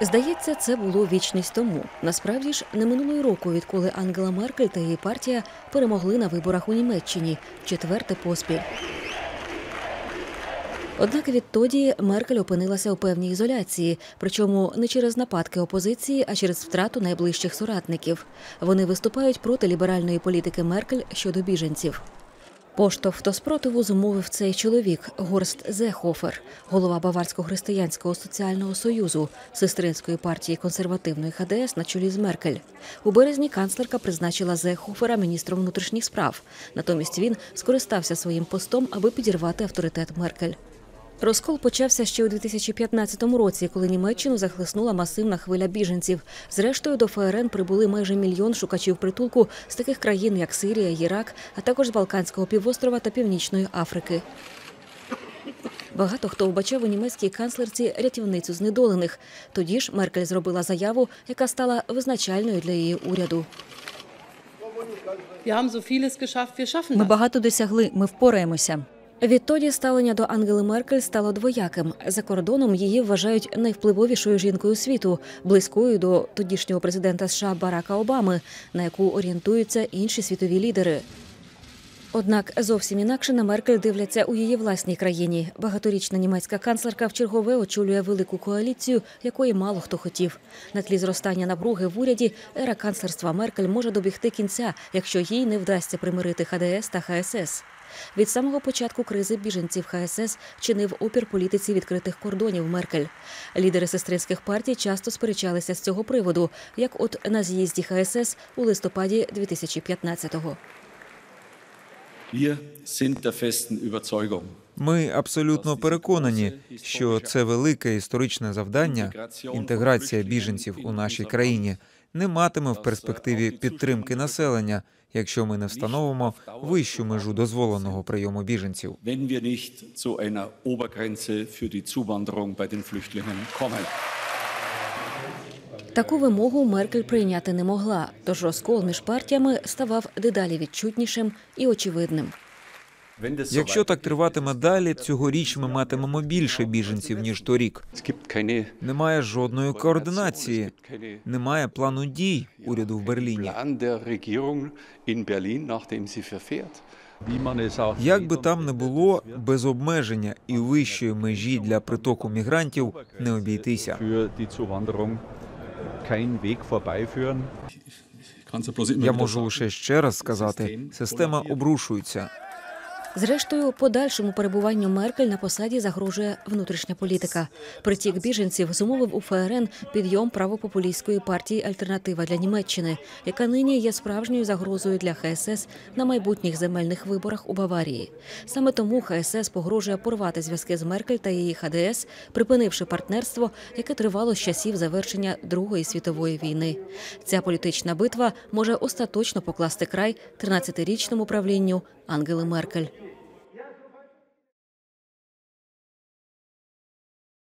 Здається, це було вічність тому. Насправді ж не минуло й року, відколи Ангела Меркель та її партія перемогли на виборах у Німеччині четверте поспіль. Однак відтоді Меркель опинилася у певній ізоляції, причому не через нападки опозиції, а через втрату найближчих соратників. Вони виступають проти ліберальної політики Меркель щодо біженців. Поштовх до спротиву зумовив цей чоловік Горст Зехофер, голова Баварського християнського соціального союзу, сестринської партії консервативної ХДС на чолі з Меркель. У березні канцлерка призначила Зехофера міністром внутрішніх справ. Натомість він скористався своїм постом, аби підірвати авторитет Меркель. Розкол почався ще у 2015 році, коли Німеччину захлеснула масивна хвиля біженців. Зрештою, до ФРН прибули майже мільйон шукачів притулку з таких країн, як Сирія, Ірак, а також з Балканського півострова та Північної Африки. Багато хто вбачав у німецькій канцлерці рятівницю знедолених. Тоді ж Меркель зробила заяву, яка стала визначальною для її уряду. Ми багато досягли, ми впораємося. Відтоді ставлення до Ангели Меркель стало двояким. За кордоном її вважають найвпливовішою жінкою світу, близькою до тодішнього президента США Барака Обами, на яку орієнтуються інші світові лідери. Однак зовсім інакше на Меркель дивляться у її власній країні. Багаторічна німецька канцлерка вчергове очолює велику коаліцію, якої мало хто хотів. На тлі зростання напруги в уряді ера канцлерства Меркель може добігти кінця, якщо їй не вдасться примирити ХДС та ХСС. Від самого початку кризи біженців ХСС чинив опір політиці відкритих кордонів Меркель. Лідери сестринських партій часто сперечалися з цього приводу, як от на з'їзді ХСС у листопаді 2015-го. Wir sind der festen Überzeugung, Ми абсолютно переконані, що це велике історичне завдання інтеграція біженців у нашій країні не матиме в перспективі підтримки населення, якщо ми не встановимо вищу межу дозволеного прийому біженців. Таку вимогу Меркель прийняти не могла, тож розкол між партіями ставав дедалі відчутнішим і очевидним. Якщо так триватиме далі, цьогоріч ми матимемо більше біженців ніж торік. Немає жодної координації, немає плану дій уряду в Берліні. Як би там не було, без обмеження і вищої межі для притоку мігрантів не обійтися. Я можу лише ще раз сказати: система обрушується. Зрештою, подальшому перебуванню Меркель на посаді загрожує внутрішня політика. Притік біженців зумовив у ФРН підйом правопопулістської партії Альтернатива для Німеччини, яка нині є справжньою загрозою для ХСС на майбутніх земельних виборах у Баварії. Саме тому ХСС погрожує порвати зв'язки з Меркель та її ХДС, припинивши партнерство, яке тривало з часів завершення Другої світової війни. Ця політична битва може остаточно покласти край 13-річному правлінню Ангели Меркель.